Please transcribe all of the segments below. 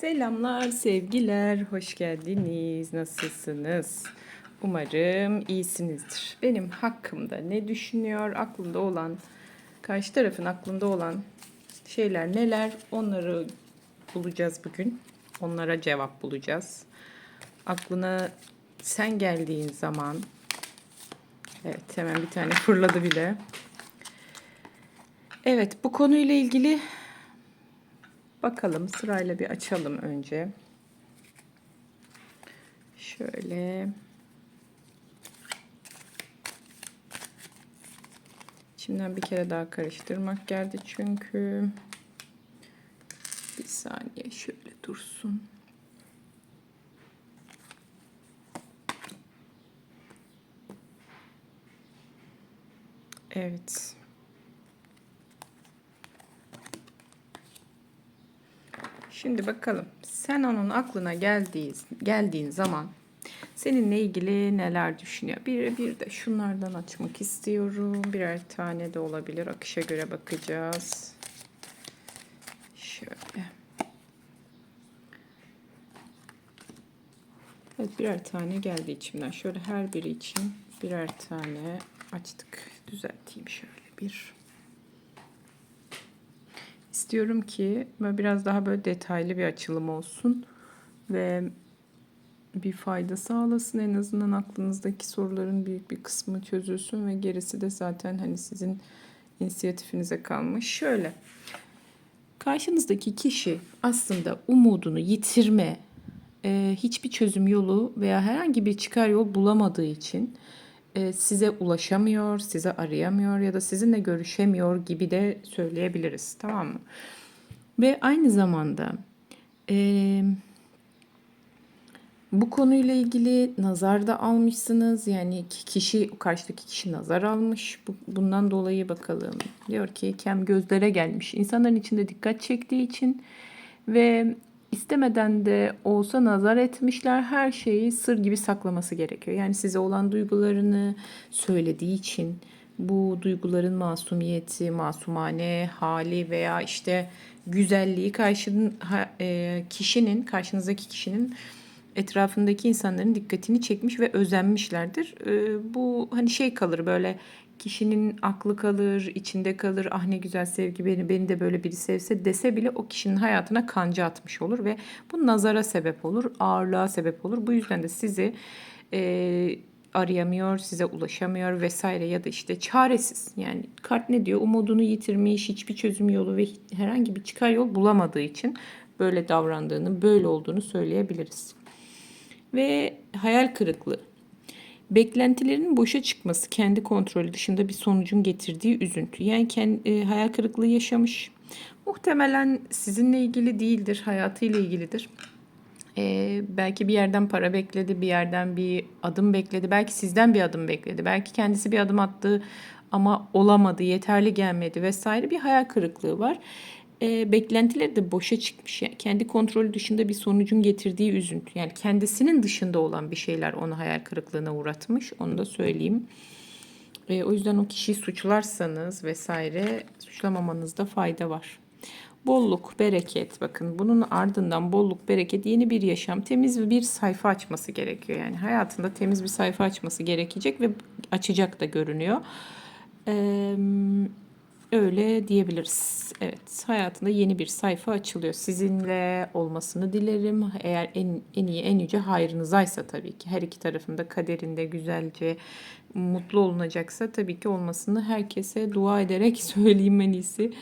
Selamlar, sevgiler, hoş geldiniz. Nasılsınız? Umarım iyisinizdir. Benim hakkımda ne düşünüyor, aklında olan, karşı tarafın aklında olan şeyler neler onları bulacağız bugün. Onlara cevap bulacağız. Aklına sen geldiğin zaman Evet, hemen bir tane fırladı bile. Evet, bu konuyla ilgili Bakalım sırayla bir açalım önce. Şöyle. İçimden bir kere daha karıştırmak geldi çünkü. Bir saniye şöyle dursun. Evet. Şimdi bakalım. Sen onun aklına geldiği, geldiğin zaman seninle ilgili neler düşünüyor? Bir, bir de şunlardan açmak istiyorum. Birer tane de olabilir. Akışa göre bakacağız. Şöyle. Evet birer tane geldi içimden. Şöyle her biri için birer tane açtık. Düzelteyim şöyle bir istiyorum ki böyle biraz daha böyle detaylı bir açılım olsun ve bir fayda sağlasın. En azından aklınızdaki soruların büyük bir kısmı çözülsün ve gerisi de zaten hani sizin inisiyatifinize kalmış. Şöyle. Karşınızdaki kişi aslında umudunu yitirme, hiçbir çözüm yolu veya herhangi bir çıkar yol bulamadığı için size ulaşamıyor, size arayamıyor ya da sizinle görüşemiyor gibi de söyleyebiliriz. Tamam mı? Ve aynı zamanda e, bu konuyla ilgili nazar da almışsınız. Yani kişi, karşıdaki kişi nazar almış. Bundan dolayı bakalım. Diyor ki kem gözlere gelmiş. İnsanların içinde dikkat çektiği için ve istemeden de olsa nazar etmişler. Her şeyi sır gibi saklaması gerekiyor. Yani size olan duygularını söylediği için bu duyguların masumiyeti, masumane hali veya işte güzelliği karşının e, kişinin, karşınızdaki kişinin etrafındaki insanların dikkatini çekmiş ve özenmişlerdir. E, bu hani şey kalır böyle kişinin aklı kalır, içinde kalır. Ah ne güzel sevgi beni, beni de böyle biri sevse dese bile o kişinin hayatına kanca atmış olur ve bu nazara sebep olur, ağırlığa sebep olur. Bu yüzden de sizi e, arayamıyor, size ulaşamıyor vesaire ya da işte çaresiz. Yani kart ne diyor? Umudunu yitirmiş, hiçbir çözüm yolu ve herhangi bir çıkar yol bulamadığı için böyle davrandığını, böyle olduğunu söyleyebiliriz. Ve hayal kırıklığı. Beklentilerinin boşa çıkması kendi kontrolü dışında bir sonucun getirdiği üzüntü. Yani kendi, e, hayal kırıklığı yaşamış. Muhtemelen sizinle ilgili değildir, hayatıyla ilgilidir. Ee, belki bir yerden para bekledi, bir yerden bir adım bekledi, belki sizden bir adım bekledi, belki kendisi bir adım attı ama olamadı, yeterli gelmedi vesaire bir hayal kırıklığı var e, beklentileri de boşa çıkmış. Yani kendi kontrolü dışında bir sonucun getirdiği üzüntü. Yani kendisinin dışında olan bir şeyler onu hayal kırıklığına uğratmış. Onu da söyleyeyim. E, o yüzden o kişiyi suçlarsanız vesaire suçlamamanızda fayda var. Bolluk, bereket. Bakın bunun ardından bolluk, bereket, yeni bir yaşam, temiz bir sayfa açması gerekiyor. Yani hayatında temiz bir sayfa açması gerekecek ve açacak da görünüyor. Eee Öyle diyebiliriz. Evet, hayatında yeni bir sayfa açılıyor. Sizinle olmasını dilerim. Eğer en, en iyi, en yüce hayrınızaysa tabii ki. Her iki tarafında kaderinde güzelce mutlu olunacaksa tabii ki olmasını herkese dua ederek söyleyeyim en iyisi.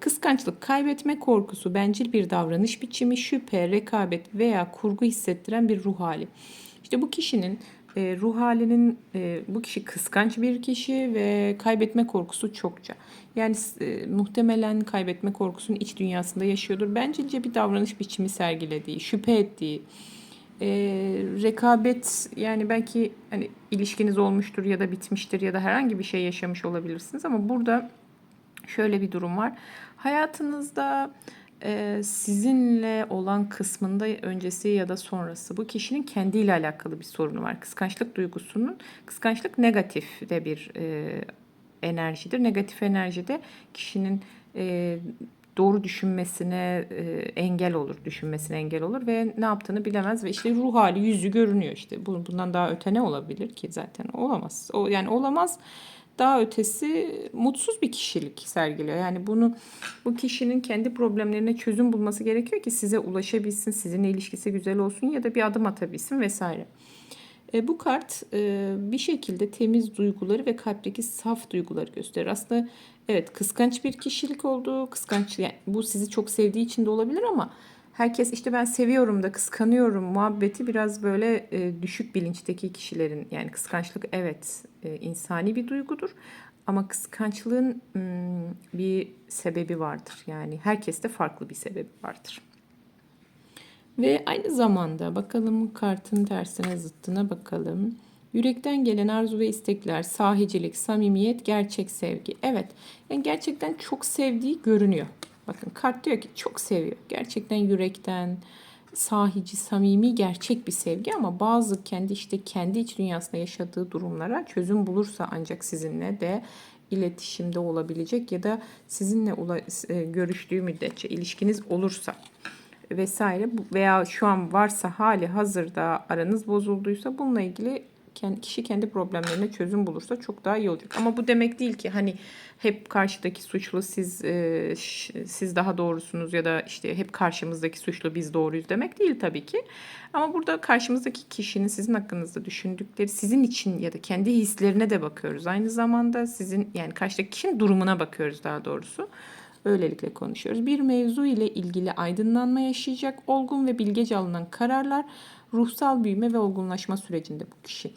Kıskançlık, kaybetme korkusu, bencil bir davranış biçimi, şüphe, rekabet veya kurgu hissettiren bir ruh hali. İşte bu kişinin e, ruh halinin e, bu kişi kıskanç bir kişi ve kaybetme korkusu çokça. Yani e, muhtemelen kaybetme korkusunun iç dünyasında yaşıyordur. Bencilce bir davranış biçimi sergilediği, şüphe ettiği, e, rekabet yani belki hani ilişkiniz olmuştur ya da bitmiştir ya da herhangi bir şey yaşamış olabilirsiniz ama burada şöyle bir durum var. Hayatınızda e, sizinle olan kısmında öncesi ya da sonrası bu kişinin kendiyle alakalı bir sorunu var. Kıskançlık duygusunun, kıskançlık negatif de bir e, enerjidir. Negatif enerjide kişinin e, doğru düşünmesine e, engel olur, düşünmesine engel olur ve ne yaptığını bilemez ve işte ruh hali, yüzü görünüyor işte. Bu- Bundan daha öte ne olabilir ki zaten? Olamaz. O yani olamaz. Daha ötesi mutsuz bir kişilik sergiliyor. Yani bunu bu kişinin kendi problemlerine çözüm bulması gerekiyor ki size ulaşabilsin, sizinle ilişkisi güzel olsun ya da bir adım atabilsin vesaire. E, bu kart e, bir şekilde temiz duyguları ve kalpteki saf duyguları gösterir. Aslında evet kıskanç bir kişilik olduğu, kıskanç yani bu sizi çok sevdiği için de olabilir ama herkes işte ben seviyorum da kıskanıyorum muhabbeti biraz böyle e, düşük bilinçteki kişilerin yani kıskançlık evet e, insani bir duygudur ama kıskançlığın mm, bir sebebi vardır. Yani herkeste farklı bir sebebi vardır. Ve aynı zamanda bakalım kartın tersine zıttına bakalım. Yürekten gelen arzu ve istekler, sahicilik, samimiyet, gerçek sevgi. Evet, yani gerçekten çok sevdiği görünüyor. Bakın kart diyor ki çok seviyor. Gerçekten yürekten sahici, samimi, gerçek bir sevgi ama bazı kendi işte kendi iç dünyasında yaşadığı durumlara çözüm bulursa ancak sizinle de iletişimde olabilecek ya da sizinle e, görüştüğü müddetçe ilişkiniz olursa vesaire veya şu an varsa hali hazırda aranız bozulduysa bununla ilgili kişi kendi problemlerine çözüm bulursa çok daha iyi olacak. Ama bu demek değil ki hani hep karşıdaki suçlu siz e, siz daha doğrusunuz ya da işte hep karşımızdaki suçlu biz doğruyuz demek değil tabii ki. Ama burada karşımızdaki kişinin sizin hakkınızda düşündükleri sizin için ya da kendi hislerine de bakıyoruz. Aynı zamanda sizin yani karşıdaki kişinin durumuna bakıyoruz daha doğrusu. Öylelikle konuşuyoruz. Bir mevzu ile ilgili aydınlanma yaşayacak, olgun ve bilgece alınan kararlar, ruhsal büyüme ve olgunlaşma sürecinde bu kişi.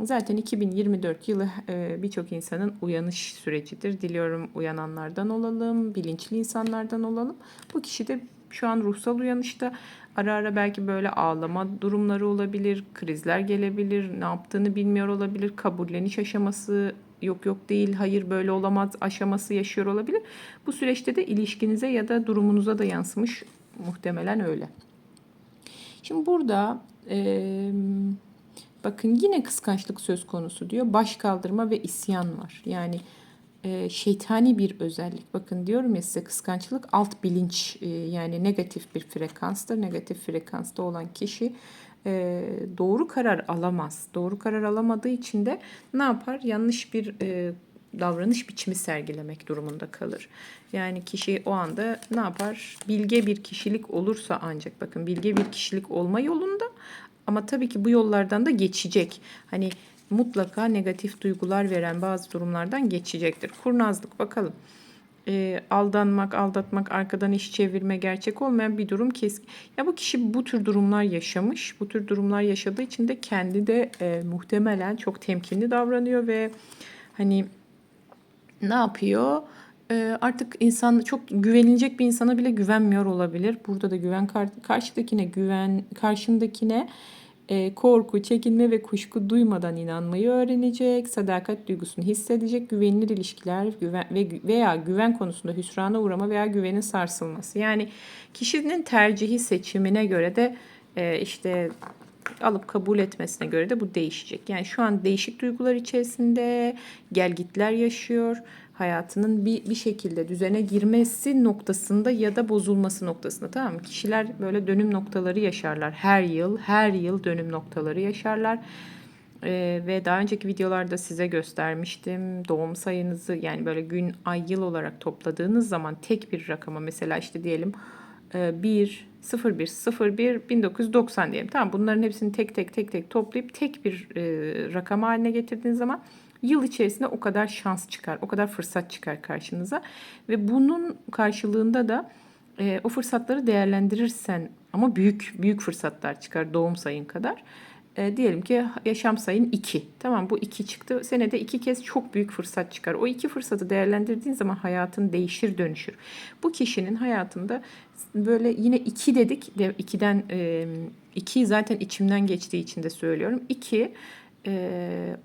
Zaten 2024 yılı e, birçok insanın uyanış sürecidir. Diliyorum uyananlardan olalım, bilinçli insanlardan olalım. Bu kişi de şu an ruhsal uyanışta ara ara belki böyle ağlama durumları olabilir, krizler gelebilir, ne yaptığını bilmiyor olabilir, kabulleniş aşaması yok yok değil, hayır böyle olamaz aşaması yaşıyor olabilir. Bu süreçte de ilişkinize ya da durumunuza da yansımış muhtemelen öyle. Şimdi burada eee, bakın yine kıskançlık söz konusu diyor. Baş kaldırma ve isyan var. Yani e, şeytani bir özellik. Bakın diyorum ya size kıskançlık alt bilinç e, yani negatif bir frekanstır. Negatif frekansta olan kişi e, doğru karar alamaz. Doğru karar alamadığı için de ne yapar? Yanlış bir e, davranış biçimi sergilemek durumunda kalır. Yani kişi o anda ne yapar? Bilge bir kişilik olursa ancak bakın bilge bir kişilik olma yolunda ama tabii ki bu yollardan da geçecek. Hani mutlaka negatif duygular veren bazı durumlardan geçecektir. Kurnazlık bakalım. Ee, aldanmak, aldatmak, arkadan iş çevirme gerçek olmayan bir durum kes. Ya bu kişi bu tür durumlar yaşamış. Bu tür durumlar yaşadığı için de kendi de e, muhtemelen çok temkinli davranıyor ve hani ne yapıyor? Ee, artık insan çok güvenilecek bir insana bile güvenmiyor olabilir. Burada da güven kar- karşıdakine güven karşındakine e, korku, çekinme ve kuşku duymadan inanmayı öğrenecek, sadakat duygusunu hissedecek, güvenilir ilişkiler güven ve veya güven konusunda hüsrana uğrama veya güvenin sarsılması. Yani kişinin tercihi seçimine göre de e, işte alıp kabul etmesine göre de bu değişecek. Yani şu an değişik duygular içerisinde gelgitler yaşıyor. Hayatının bir, bir şekilde düzene girmesi noktasında ya da bozulması noktasında tamam mı? Kişiler böyle dönüm noktaları yaşarlar. Her yıl, her yıl dönüm noktaları yaşarlar. Ee, ve daha önceki videolarda size göstermiştim. Doğum sayınızı yani böyle gün, ay, yıl olarak topladığınız zaman tek bir rakama mesela işte diyelim e, 1 01 01 1990 diyelim. Tamam bunların hepsini tek tek tek tek toplayıp tek bir e, rakam haline getirdiğiniz zaman yıl içerisinde o kadar şans çıkar, o kadar fırsat çıkar karşınıza ve bunun karşılığında da e, o fırsatları değerlendirirsen ama büyük büyük fırsatlar çıkar doğum sayın kadar. E, diyelim ki yaşam sayın 2. Tamam bu 2 çıktı. Senede iki kez çok büyük fırsat çıkar. O iki fırsatı değerlendirdiğin zaman hayatın değişir dönüşür. Bu kişinin hayatında böyle yine 2 dedik. De 2'den 2 zaten içimden geçtiği için de söylüyorum. 2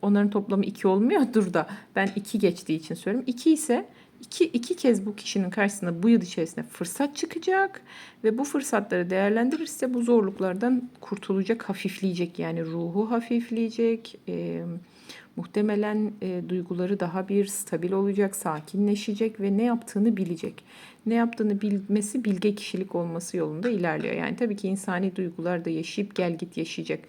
onların toplamı 2 olmuyordur da ben 2 geçtiği için söylüyorum. 2 ise iki, iki kez bu kişinin karşısına bu yıl içerisinde fırsat çıkacak ve bu fırsatları değerlendirirse bu zorluklardan kurtulacak, hafifleyecek. Yani ruhu hafifleyecek, e, muhtemelen e, duyguları daha bir stabil olacak, sakinleşecek ve ne yaptığını bilecek. Ne yaptığını bilmesi bilge kişilik olması yolunda ilerliyor. Yani tabii ki insani duygular da yaşayıp gel git yaşayacak.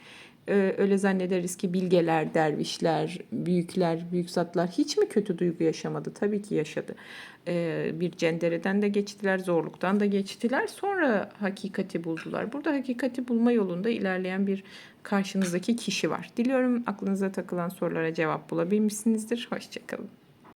Ee, öyle zannederiz ki bilgeler, dervişler, büyükler, büyük zatlar hiç mi kötü duygu yaşamadı? Tabii ki yaşadı. Ee, bir cendereden de geçtiler, zorluktan da geçtiler. Sonra hakikati buldular. Burada hakikati bulma yolunda ilerleyen bir karşınızdaki kişi var. Diliyorum aklınıza takılan sorulara cevap bulabilmişsinizdir. Hoşçakalın.